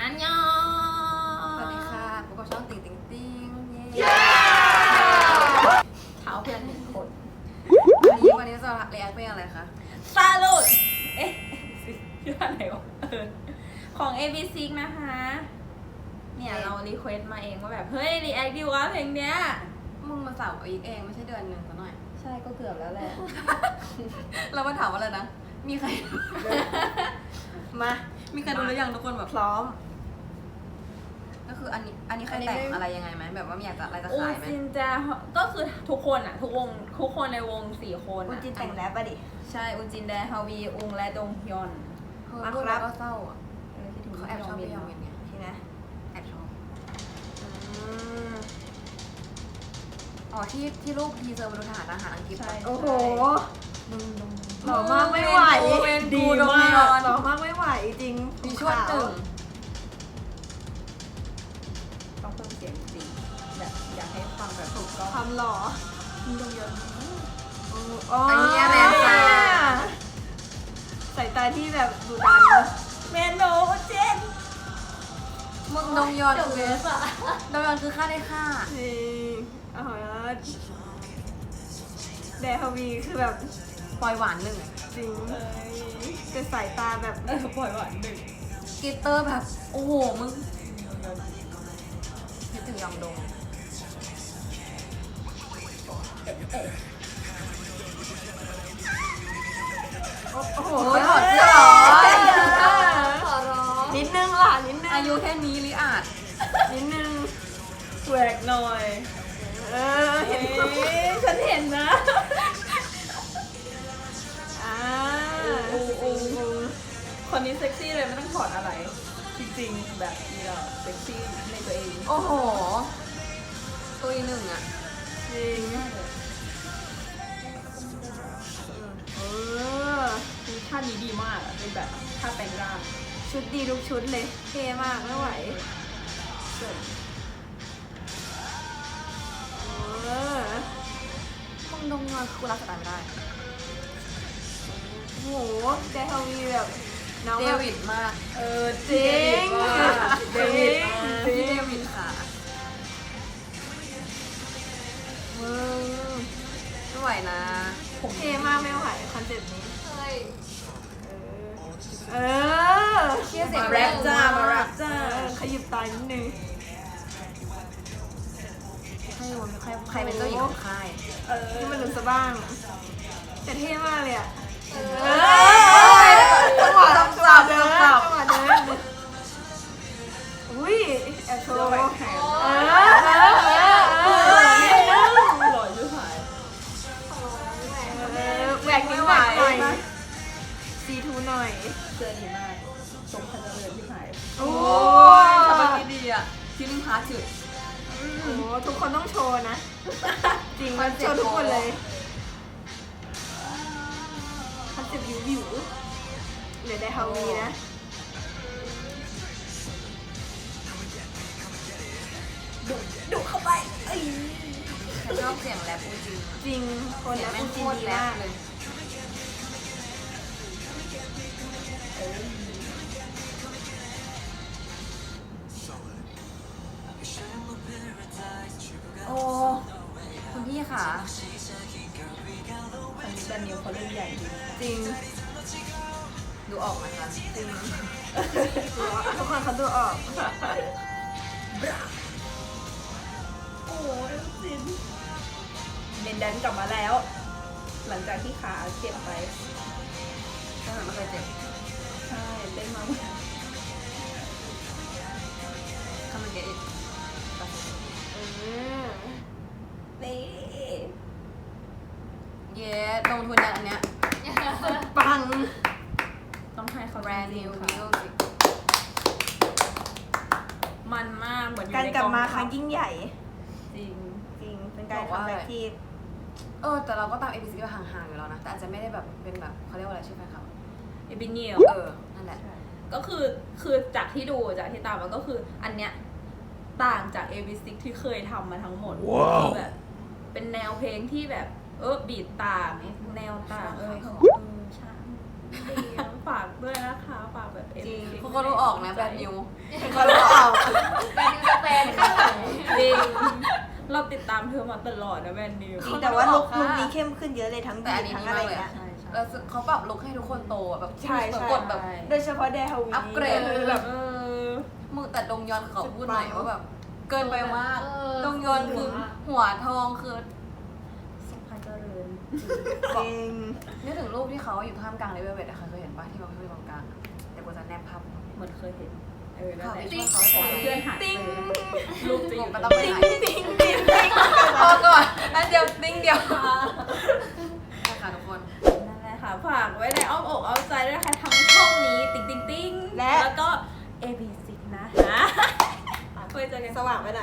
อันยอสวัสดีค่ะพบกับช่องติ่งติ่งติ่งเย้เท้าเพื่อนหนึ่งคนวันนี้วันนี้จะเรียกเป็นอะไรคะซาลูดเอ๊ะชื่ออะไรวะเออของ a b c นะคะ เนี่ย เรารีเควสต์มาเองว่าแบบ เฮ้ย รีแอคดีวะเพลงเนี้ย มึงมาสาวอีกเอง ไม่ใช่เดือนหนึ่งซะหน่อย ใช่ก็เกือบแล้วแหละ เรามาถามว่าอะไรนะ มีใคร มา มีใครดูหรือยังทุกคนแบบพร้อม ก็คืออันนี้ อันนี้ใครอันนี้แต่งไม่อะไรยังไงไหมแบบว่ามีอยากจะอะไรจะอูขายไหมจินจาก็คือทุกคนอะ ทุกวงทุกคนในวงสี่คนอุอะจินแต่งแล้วปะดิใช่อูจินแดฮาวีอุงและดงฮยอนเฮ้ยมาพูดครัแล้วบก็เศร้าอะเออคิดถึงเขาแอบชอบพี่ยองเงินไงทีนะแอบชอบอืมอ๋อที่ที่รูปทีเซอร์มาดูทหารทหารอังกฤษปะใช่โอ้โหดงดง หล่อมากไม่ไหวเวนกูดีโดมามากหล่อมากไม่ไหวจริงมีช่วงหนึ่งต้องเพิ่มเสียงจริงแบบอยากให้ฟังแบบถูกต้องความหล่อดงยอนอ๋ออัอันนี้แมนตาสายตาที่แบบดุดันนะเมโนเจนมึงดงยอนเดี๋ยวคืเวอสอะดงยอนคือค่าได้ค่าจริงอ๋อแดฮาวีคือแบบ ปล่อยหวานหนึ่งจริงเป็นสายตาแบบเออปล่อยหวานหนึ่งกิตเตอร์แบบ โอ้โห มึงคิดถึงยองดงโอ้โหโอ้ยถอดเคนนี้เซ็กซี่เลยไม่ต้องถอดอะไร จริงๆ แบบนี้เราเซ็กซี่ในตัวเองโอ้โห ตัวอีกหนึ่งอะ จริงเออคือท่านี้ดีมากอะเป็นแบบท่าแต่งร่างชุดดีทุกชุดเลยเท่มากไม่ไหวเออมึงดงยอนคือกูรับสายตาไม่ได้โหเฮาวีแบบ น้องเดแบบวิดมาก เออจริงเดวิดมากพี่เดวิดค่ะมึงไม่ไหวนะผมเท่มากไม่ไหวคอนเซ็ปต์นี้เฮ้ยเออเชี่ยเสียงแรปจ้ามาแรปจ้าเออขยิบตานิดนึงใครวะใครใครเป็นเจ้าหญิงของค่ายเออนี่มันดูซะบ้างแต่เท่มากเลยอะเอเอออ โชว์แหวกแขนเออเออเออเออหล่อยุ่หายเออแหวกนิ้วแหวกหน่อยซีทูหน่อยเสื้อดีมากทรงพันเรือนที่หายโอ้โอ้ยทำไมดีอะคิลลิ่งพาจุดโอ้โหทุกคนต้องโชว์นะ จริงคอนโชว์ทุกคนเลยคอนเซ็ปต์วิววิวเหลือได้ฮาวีนะ เสียงแรปจริงจริงคนเสียงนี้แม่งจริโคงตรดีแรปมากเลยเอ้ยโอ้คุณพี่ค่ะคนนี้แดเนียลเขาเล่นใหญ่จริงจริงดูออกนะคะจริงทุกคนเขาดูออก โอ้ยจิน เดนแดนกลับมาแล้ว หลังจากที่ขาเจ็บไปก็เหมือนไม่เคยเจ็บใช่เล่นมาทำมันเกอีกเออนี่เย้ลงทุนอย่างอันเนี้ยปัง ต้องให้เขาแบรนด์จนิงวๆมิค่ะวสิกมันมากเหมือนอยู่การในกลับองมาทัพครั้งยิ่งใหญ่ จริง จริง เป็นการคัมแบ็กที่ เออแต่เราก็ตาม ABC มาห่างๆอยู่แล้วนะ แต่อาจจะไม่ได้แบบเป็นแบบเขาเรียกว่าอะไรชื่อแฟนคลับเอบิเนียลเออนั่นแหละ ก็คือคือจากที่ดูจากที่ตามมาก็คืออันเนี้ยต่างจาก a b 6ที่เคยทำมาทั้งหมดว้าวคือแบบเป็นแนวเพลงที่แบบ เออบีดต่างแนวต่างเออเขาเออใช่เดียวฝากด้วยนะคะฝากแบบ จริง ABC เขาก็รู้ออกนะแบบนิวเขารู้ออก แบ ธอมาตลอดนะแบรนด์นิวจริงแต่ว่าลุคลุคนี้เข้มขึ้นเยอะเลยทั้งแต่บีอันนี้ทั้งดีอะไรมากเลย เงี้อะยใช่ใช่ แล้วเขาปรับลุคให้ทุกคนโตอะแบบใช่เหมือนใช่ กดแบบ โดยเฉพาะเดฮาวีอัปเกรดแบบ เออ มึงแต่ดงยอนขอพูดหน่อยว่าแบบ เกินไปมากเออ ดงยอนคือหัวทองคือสุภาพเจริญ จริงนึกถึงรูปที่เขาอยู่ท่ามกลางเลเวลเวทอะค่ะเคยเห็นปะที่เขาอยู่ตรงกลางอะเดี๋ยวกูจะแนบภาพ เหมือนเคยเห็น เออนั่นข่าวแหละที่ช่วยเขาให้เพื่อนหายไปรูปจะอยู่ก็ตต้รองงไปนี้หาติ๊งติ๊งติ๊งพอก่อนอันเดียวติ๊งเดียวนะคะทุกคนนั่นแหละค่ะฝากไว้ในอ้อมอกอ้อมใจด้วยนะคะทั้งช่องนี้ติ๊งติ๊งติ๊งและแล้วก็ ABC นะคะไว้เจอกันสว่างไปไหน